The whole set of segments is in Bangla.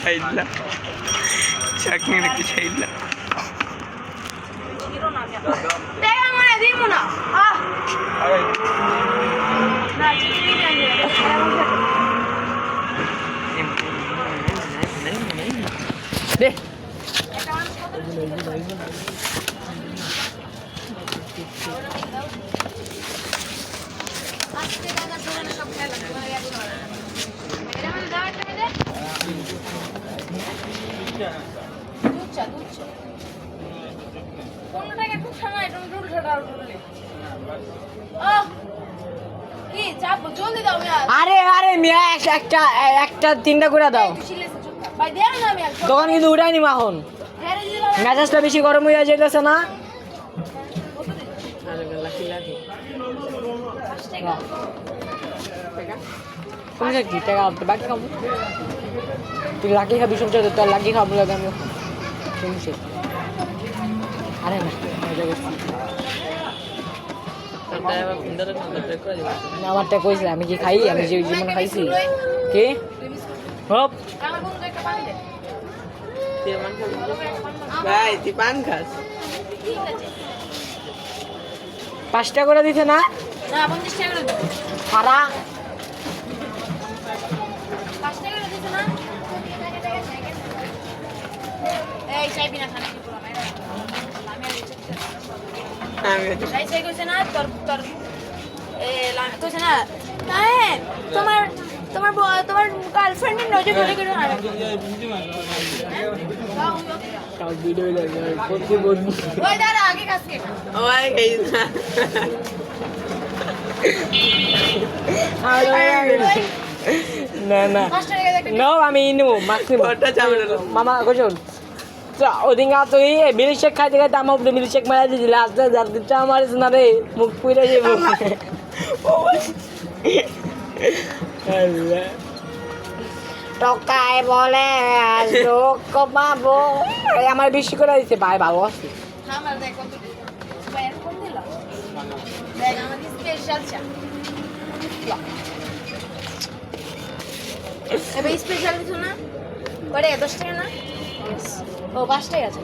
ছাইলা। চাকনি নাকি ছাইলা? দে। আজকে না সব খেলা। আরে আরে মিয়া একটা একটা তিনটা করে দাও। দোকান কিন্তু উঠাই নিম এখন। হ্যাঁ মেজাজটা বেশি গরম হয়ে যেতেছে না? তুমি কি টাকা বাকি খাব তুই লাকি খাবি সবচেয়ে তোর লাকি খাব লাগে আমি শুনছি আরে না আমারটা কইছিল আমি কি খাই আমি যে যেমন খাইছি কি হপ ভাই তুই পান খাস ঠিক আছে পাঁচটা করে দিতে না? হ্যাঁ তোমার তোমার তোমার গার্লফ্রেন্ডের নজর ধরে করে ভিডিও দাঁড়া আগে কাজকে এই না না আমি নেব। মামা কোচন ওদিন তুই মিল্ক শেক খাইতে খাইতে আমার উপরে মিল্ক শেক মারা দিয়েছিল আস্তে আস্তে আমার না রে মুখ পুইরা যাব টকায় বলে আসব কমাবো। এই আমার বেশি করে দিচ্ছে ভাই ভালো আছে। আমার দেখ কত ভাই ফোন দিল দেখ আমাদের স্পেশাল চা। এবার স্পেশাল কিছু না? দশ টাকা না? ও পাঁচ টাকা আছে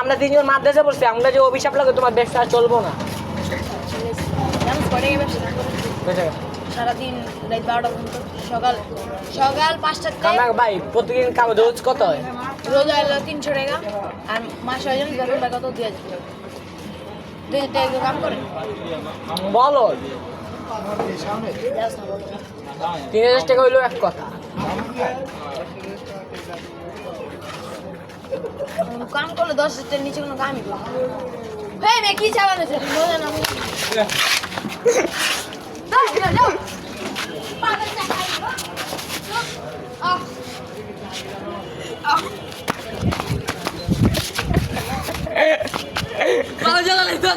আমরা তিনজন মাদ্রাসা পড়ছি আমরা যে অভিশাপ লাগে তোমার ব্যবসা চলবো না। সারাদিন রাত বারোটা পর্যন্ত সকাল সকাল পাঁচটার থেকে ভাই প্রতিদিন কাম রোজ কত হয়? রোজ হলো তিনশো টাকা আর মাস হয়ে যখন টাকা তো দুই হাজার দুই হাজার টাকা কাম করে? বলো। তিন হাজার টাকা হইল এক কথা। কাম করলে দশ হাজার নিচে কোনো কামই করব মেয়ে কি চালানো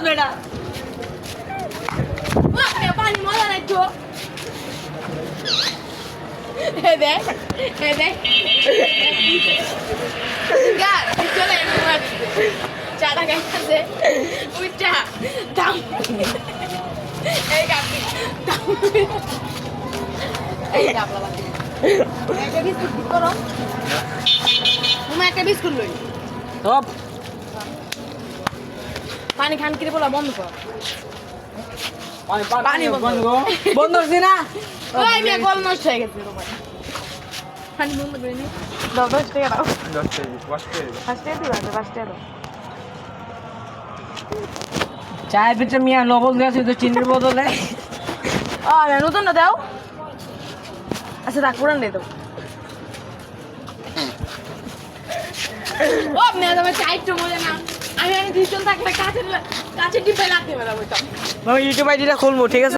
বেটা পানি মজা এ দেখ দেখ চলে চাটা খাইতেছে উইটা দাম পানি খান কিরে বলা বন্ধ কর পানি বন্ধ বন্ধ হচ্ছে না ওই মেয়ে কল নষ্ট হয়ে গেছে পানি বন্ধ করে নি। দাও দশ টাকা দাও পাঁচ টাকা দিবা পাঁচ টাকা দাও চায়ের ভিতরে মিয়া লবণ দিয়েছে তো চিনির বদলে। নতুন না দাও। আচ্ছা থাক পুরান দিয়ে দাও। ও মেয়ে তোমার চাই তো মজা না আমি আমি দুজন থাকলে কাছে কাছে ডিপে লাগতে পারব আমি ইউটিউব আইডিটা খুলবো ঠিক আছে?